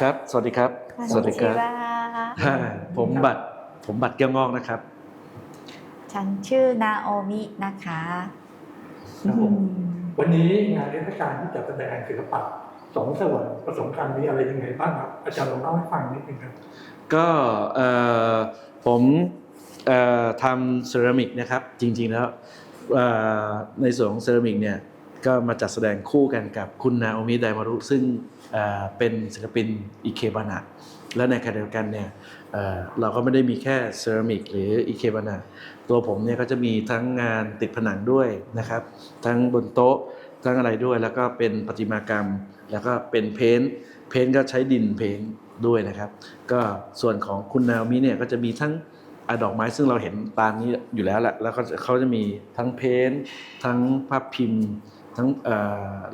ครับ สวัสดีครับ สวัสดีครับ ผมบัตรผมบัตรแก้วงอกนะครับ ฉันชื่อนาโอมินะคะครับวันนี้งานเทศกาลที่จัดแสดงศิลปะสองส่วนผสมกันมีอะไรยังไงบ้างครับ อาจารย์ลองเล่าให้ฟังนิดนึงครับ ก็ผมทำเซรามิกนะครับ จริงๆแล้วในส่วนของเซรามิกเนี่ย ก็มาจัดแสดงคู่กันกับคุณนาโอมิไดมารุ ซึ่งเป็นศิลปินอิเคบานะและในขณะเดียวกันเนี่ยเราก็ไม่ได้มีแค่เซรามิกหรืออิเคบานะตัวผมเนี่ยก็จะมีทั้งงานติดผนังด้วยนะครับ ทั้งบนโต๊ะทั้งอะไรด้วย แล้วก็เป็นประติมากรรม แล้วก็เป็นเพ้นท์เพ้นท์ก็ใช้ดินเพ้นท์ด้วยนะครับ ก็ส่วนของคุณนาโอมิเนี่ยก็จะมีทั้งอดอกไม้ซึ่งเราเห็นตามนี้อยู่แล้วแหละแล้วก็เขาจะมีทั้งเพ้นท์ทั้งภาพพิมพ์ ทั้ง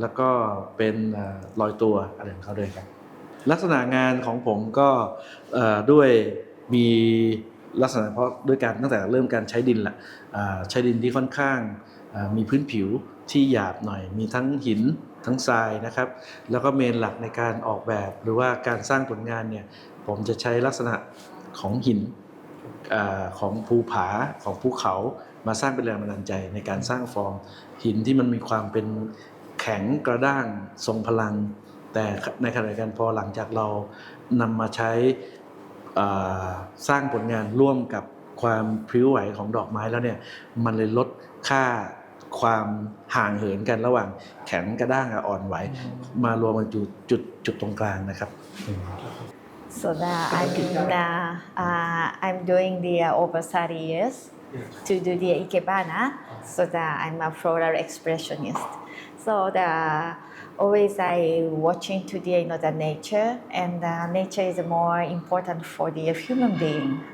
แล้วก็เป็นเอ่อรอยตัวอะไรของเขาด้วยครับ ลักษณะงานของผมก็ด้วยมีลักษณะเพราะด้วยการตั้งแต่เริ่มการใช้ดินละใช้ดินที่ค่อนข้างมีพื้นผิวที่หยาบหน่อย มีทั้งหินทั้งทรายนะครับ แล้วก็เมนหลักในการออกแบบหรือว่าการสร้างผลงานเนี่ยผมจะใช้ลักษณะของหินอของภูผาของภูเขามาสร้างเป็นแรงบันดาลใจในการสร้างฟอร์มหินที่มันมีความเป็นแข็งกระด้างทรงพลัง แต่ในขณะเดียวกันพอหลังจากเรานำมาใช้สร้างผลงานร่วมกับความพริ้วไหวของดอกไม้แล้วเนี่ยมันเลยลดค่าความห่างเหินกันระหว่างแข็งกระด้างกับอ่อนไหว มารวมกันจุดจุดจุดตรงกลางนะครับ so that I'm uh, I'm doing the over 30 years to do the ikebana so that I'm a floral expressionist. So the always I watching to the you know the nature and uh, nature is more important for the human being.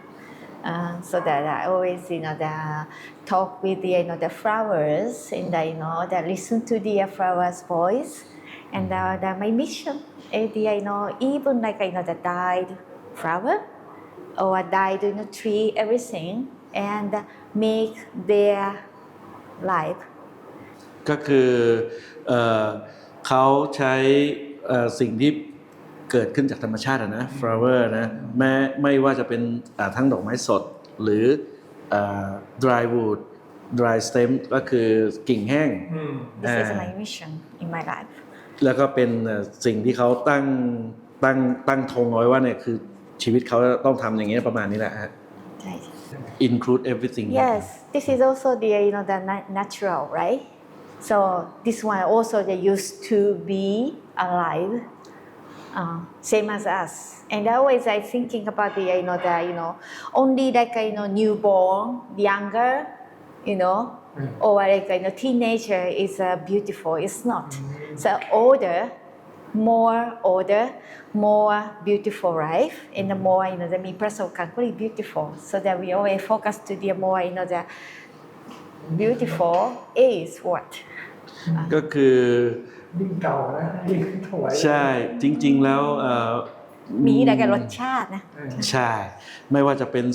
Uh, so that I always you know the talk with the you know the flowers and the, you know that listen to the flowers voice. And uh, my mission is the you know even like you know the died flower or died you know tree everything and make their life ก็คือเอ่อเขาใช้เอ่อสิ่งที่เกิดขึ้นจากธรรมชาติอะนะ flower นะแม้ไม่ว่าจะเป็นอ่าทั้งดอกไม้สดหรืออ่า dry wood dry stem ก็คือกิ่งแห้งอืม this is Ah. my mission in my life แล้วก็เป็นเอ่อสิ่งที่เขาตั้งตั้งตั้งธงเอาไว้ว่าเนี่ยคือชีวิตเขาต้องทำอย่างเงี้ยประมาณนี้แหละฮะ include everything Yes, this is also the you know the na- natural, right? So this one also they used to be alive, uh, same as us. And always I thinking about the you know the you know only like you know newborn, younger, you know, Mm. or like you know teenager is uh, beautiful. It's not. So older, more older, more beautiful life, and the more you know the me person can really beautiful. So that we always focus to the more you know the beautiful is what ก็คือยิ่งเก่านะยิ่งถวายใช่จริง ๆแล้วเอ่อมีแต่กับรสชาตินะเออใช่ ไม่ว่าจะเป็น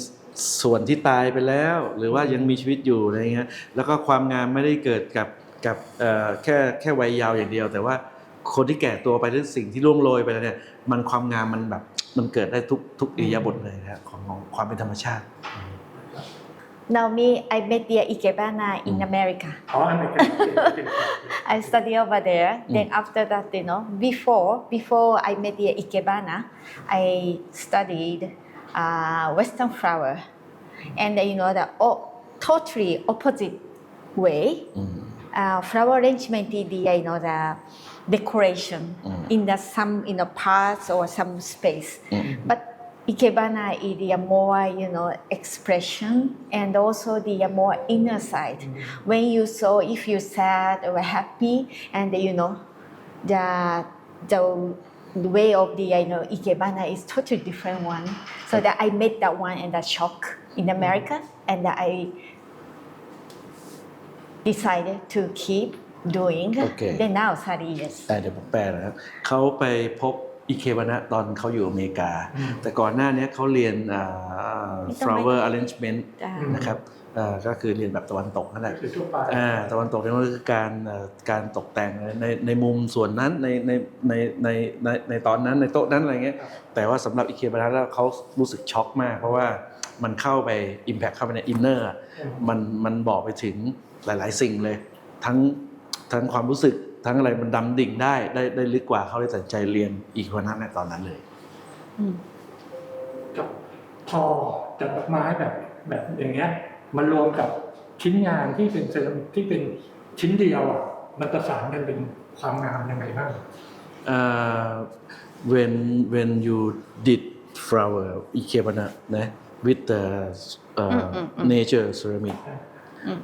ส่วนที่ตายไปแล้ว หรือว่ายังมีชีวิตอยู่อะไรเงี้ยแล้วก็ความงามไม่ได้เกิดกับกับเอ่อแค่แค่วัยเยาว์อย่างเดียวแต่ว่า คนที่แก่ตัวไปหรือสิ่งที่ล่วงโรยไปแล้วเนี่ย มันความงามมันแบบมันเกิดได้ทุกทุกอิริยาบถเลยนะครับของของความเป็นธรรมชาติ Now me I met the ikebana in America อ๋ออันไหนกันเก่ง I study over there. Then after that, you know, before before I met the ikebana, I studied uh, Western flower, and you know the oh, totally opposite way. อืม Uh, flower arrangement is the you know the decoration Mm. in the some you know parts or some space, Mm. but ikebana is the more you know expression and also the more inner side when you saw if you sad or happy and you know the the the way of the you know ikebana is totally different one so that i made that one and that shock in america and that i decided to keep doing Okay. then now 30 years แต่เดี๋ยวผมแปลนะครับเขาไปพบอิเควานะตอนเขาอยู่อเมริกาอืมแต่ก่อนหน้านี้เขาเรียนอ่าไม่ต้อง flower arrangement จ้ะนะครับเอ่อก็คือเรียนแบบตะวันตกนั่นแหละ คือทั่วไป อ่าตะวันตกเนี่ยมันก็คือการเอ่อการตกแต่งในในมุมส่วนนั้นในในในในในในตอนนั้นในโต๊ะนั้นอะไรเงี้ยครับ แต่ว่าสำหรับอิเคบาระแล้วเขารู้สึกช็อกมาก เพราะว่ามันเข้าไป Impact เข้าไปในอินเนอร์มันมันบอกไปถึงหลาย ๆ สิ่งเลย ทั้ง ทั้งความรู้สึกทั้งอะไรมันดำดิ่งได้ได้ได้ลึกกว่าเขาเลยตัดสินใจเรียนอีกคนนั้นในตอนนั้นเลยกับพอจัดดอกไม้แบบแบบอย่างเงี้ย มันรวมกับชิ้นงานที่เป็นเซรามิกที่เป็นชิ้นเดียวอะมันประสานกันเป็นความงามยังไงบ้าง uh, when when you did flower ikebana นะ with the uh, อืมอืมอืม nature ceramic อืม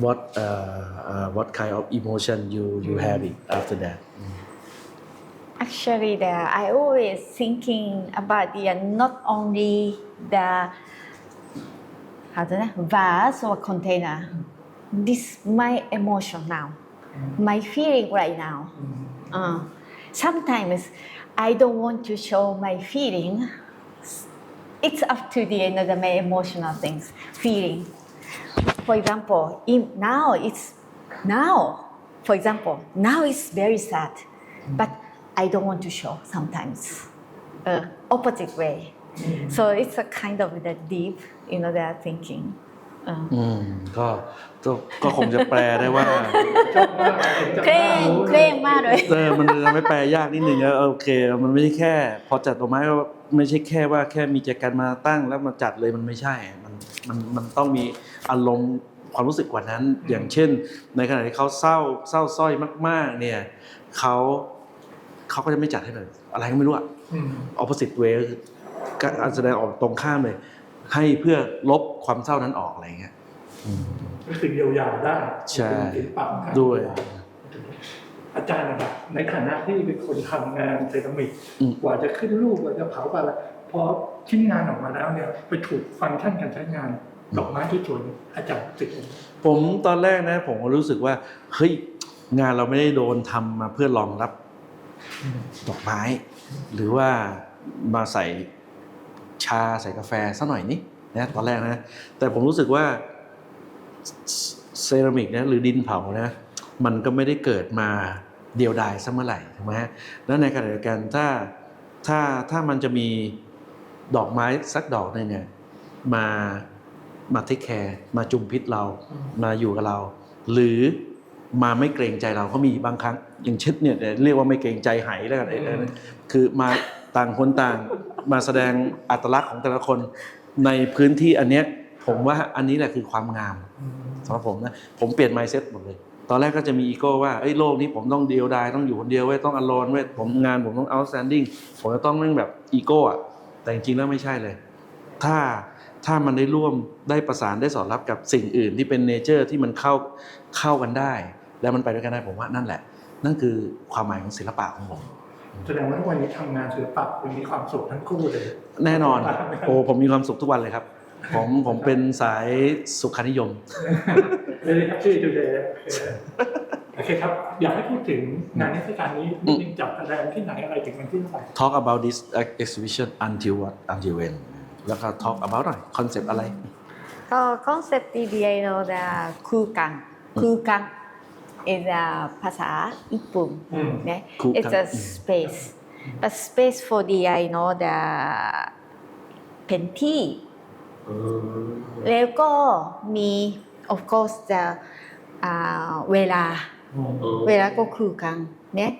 what uh, uh, what kind of emotion you you have it after that Actually, the, I always thinking about the not only the how to say, vase or container. This my emotion now, my feeling right now. Uh, sometimes I don't want to show my feeling. It's up to the end of the my emotional things, feeling. For example, in, now it's now. For example, now it's very sad, but I don't want to show sometimes. Uh, opposite way. So it's a kind of the deep, you know, that thinking. Uh, อืมก็ก็ก็คงจะแปลได้ว่า เคร่งเคร่งมากเลย เออมันทำให้แปลยากนิดนึงนะโอเค มันไม่ใช่แค่ พอจัดดอกไม้ก็ไม่ใช่แค่ว่าแค่มีแจกันมาตั้งแล้วมาจัดเลยมันไม่ใช่มัน มันมันต้องมีอารมณ์ความรู้สึกกว่านั้น อย่างเช่น ในขณะที่เขาเศร้าเศร้าสร้อยมาก ๆ เนี่ยเขาเขาก็จะไม่จัดให้เลยอะไรก็ไม่รู้อะอืม opposite way ก็คือการแสดงออกตรงข้ามเลย ให้เพื่อลบความเศร้านั้นออกอะไรอย่างเงี้ยอืมก็คือเยียวยาได้ใช่เป็นศิลปะของการด้วย อาจารย์นะครับในฐานะที่เป็นคนทำงานเซรามิกอืมกว่าจะขึ้นรูปกว่าจะเผากว่าอะไร พอชิ้นงานออกมาแล้วเนี่ยไปถูกฟังก์ชันการใช้งานดอกไม้ที่สวยอาจารย์รู้สึกผมตอนแรกนะ ผมก็รู้สึกว่าเฮ้ยงานเราไม่ได้โดนทำมาเพื่อรองรับดอกไม้ หรือว่ามาใส่ชาใส่กาแฟสักหน่อยนี่นะตอนแรกนะ แต่ผมรู้สึกว่าเซรามิกนะหรือดินเผานะมันก็ไม่ได้เกิดมาเดียวดายสักเมื่อไหร่ถูกไหมฮะแล้วในขณะเดียวกันถ้าถ้าถ้ามันจะมี ดอกไม้สักดอกหนึงเนี่ยมามาเทคแคร์มาจุมพิษเรามาอยู่กับเรา หรือมาไม่เกรงใจเราก็มีบางครั้ง อย่างเช่นเนี่ยเรียกว่าไม่เกรงใจไหแล้วกันไอ้นั่นคือมาต่างคนต่างมาแสดงอัตลักษณ์ของแต่ละคนในพื้นที่อันเนี้ยผมว่าอันนี้แหละคือความงามสำหรับผมนะผมเปลี่ยน mindset หมดเลย ตอนแรกก็จะมีอีโก้ว่าเอ้ยโลกนี้ผมต้องเดียวดายต้องอยู่คนเดียวเว้ยต้องอโลนเว้ยผมงานผมต้อง outstanding ผมจะต้องแม่งแบบอีโก้อะ แต่จริงๆแล้วไม่ใช่เลย ถ้าถ้ามันได้ร่วมได้ประสานได้สอดรับกับสิ่งอื่นที่เป็นเนเจอร์ที่มันเข้าเข้ากันได้ แล้วมันไปด้วยกันได้ผมว่านั่นแหละ นั่นคือความหมายของศิลปะของผมแสดงว่าทุกวันนี้ทำงานศิลปะคุณมีความสุขทั้งคู่เลย แน่นอน โอ้ผมมีความสุขทุกวันเลยครับ ผมผมเป็นสายสุขานิยมเลยครับชื่อจูเดย์ โอเคครับ อยากให้พูดถึงงานนิทรรศการนี้นิงจับแรงที่ไหนอะไรถึงวันที่ไหน Talk about this exhibition until what until when แล้วก็ talk about หน่อยคอนเซปต์อะไร ก็คอนเซปต์ DBA เนาะคือการคือการ is a ภาษาญี่ปุ่นนะ it's a space a space for the I know the เป็นที่แล้วก็มี of course the เวลา เวลาก็คือกันเนี่ย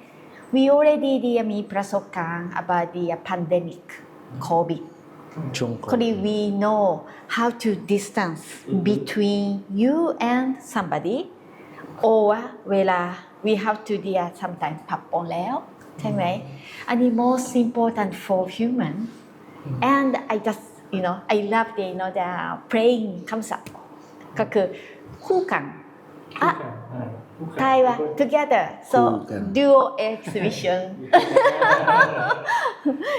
we already ดีมีประสบการณ์ about the pandemic COVID ช่วง Actually, we know how to distance between you and somebody, or เวลา we have to deal sometimes พับปนแล้วใช่ไหมอันนี้ most important for human and I just you know I love the you know the praying คำศัพท์ก็คือคู่กัน อะไทยว่า together so คู่กัน duo exhibition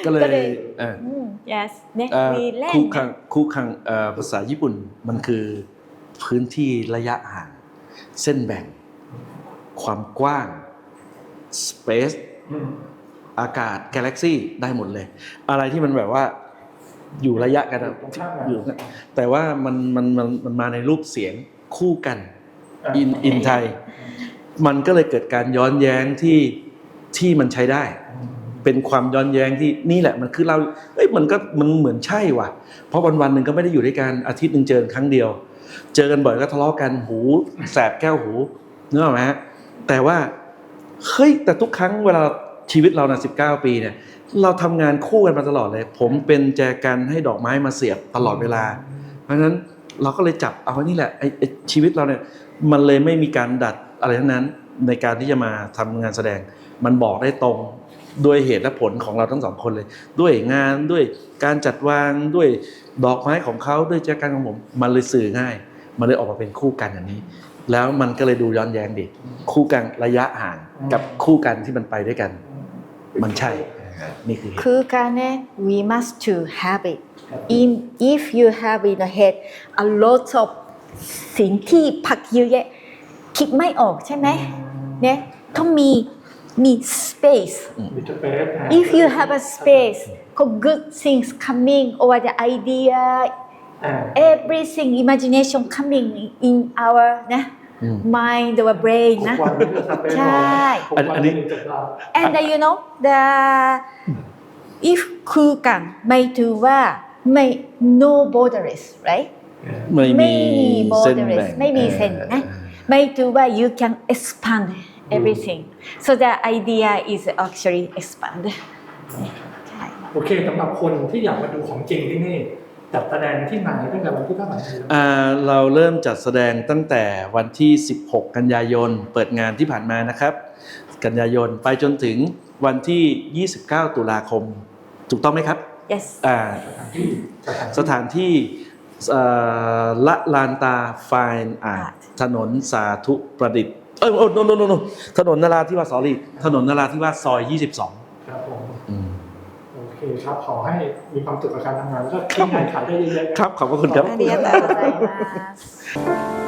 ก็เลก็เลยยเอ่ออืม yes เนี่ยเอ่อมีเล่นคู่คังคู่คังเอ่อภาษาญี่ปุ่นมันคือพื้นที่ระยะห่าง เส้นแบ่ง ความกว้าง space อืมอากาศ galaxy ได้หมดเลย อะไรที่มันแบบว่าอยู่ระยะกันอะตรงข้ามกันอยู่แต่ว่ามันมันมันมันมาในรูปเสียงคู่กัน อินอินไทย มันก็เลยเกิดการย้อนแย้งที่ที่มันใช้ได้ เป็นความย้อนแย้งที่นี่แหละมันคือเราเอ้ยมันก็มันเหมือนใช่ว่ะ เพราะวันวันหนึ่งก็ไม่ได้อยู่ด้วยกันอาทิตย์หนึ่งเจอกันครั้งเดียว เจอกันบ่อยก็ทะเลาะกันหูแสบแก้วหูเนึกอไหมฮะแต่ว่าเฮ้ยแต่ทุกครั้งเวลาชีวิตเรานะสิบเก้าปีเนี่ย เราทำงานคู่กันมาตลอดเลย ผมเป็นแจกันให้ดอกไม้มาเสียบตลอดเวลา เพราะฉะนั้นเราก็เลยจับเอานี่แหละไอ้ชีวิตเราเนี่ย มันเลยไม่มีการดัดอะไรทั้งนั้นในการที่จะมาทำงานแสดง มันบอกได้ตรงด้วยเหตุและผลของเราทั้งสองคนเลย ด้วยงานด้วยการจัดวางด้วยดอกไม้ของเขาด้วยแจกันของผม มันเลยสื่อง่าย มันเลยออกมาเป็นคู่กันอย่างนี้ แล้วมันก็เลยดูย้อนแย้งดิคู่กันระยะห่างกับคู่กันที่มันไปด้วยกัน มันใช่นี่คือคือการเนี่ย we must to have it in if you have in the head a lot of สิ่งที่พักเยอะแยะคิดไม่ออกใช่ไหมเนี่ยต้องมีมี space มิสเปซ if you have a space ก็ good things coming or the idea อ่า everything imagination coming in our นะอืม mind our brain นะทุกวันนี้จะสเปซใช่ทุกวันอันนี้นี้จะเรา and uh, you know the if คือกันหมายถึงว่าไม่ no borders right ไม่ไม่มีมีเส้น borders แบ่งไม่มีเส้นนะหมายถึงว่า you can expand everything so the idea is actually expand ใช่โอเคสำหรับคนที่อยากมาดูของจริงที่นี่จัดแสดงที่ไหนตั้งแต่วันที่เท่าไหร่อ่าเราเริ่มจัดแสดงตั้งแต่วันที่ 16 กันยายน เปิดงานที่ผ่านมานะครับ กันยายนไปจนถึงวันที่ 29 ตุลาคม ถูกต้องไหมครับ yes อ่าสถานที่สถานที่สถานที่เอ่อ ละลานตาไฟน์อาร์ตถนนสาธุประดิษฐ์ เอ้ยโอ้โนโนโนโนถนนนราธิวาสสอรี่ถนนนราธิวาสซอย 22 ครับผม อืม โอเคครับขอให้มีความสุขกับการทำงานแล้วก็ที่งานขายได้เยอะๆ ครับ ขอบพระคุณครับ ありがとうございます。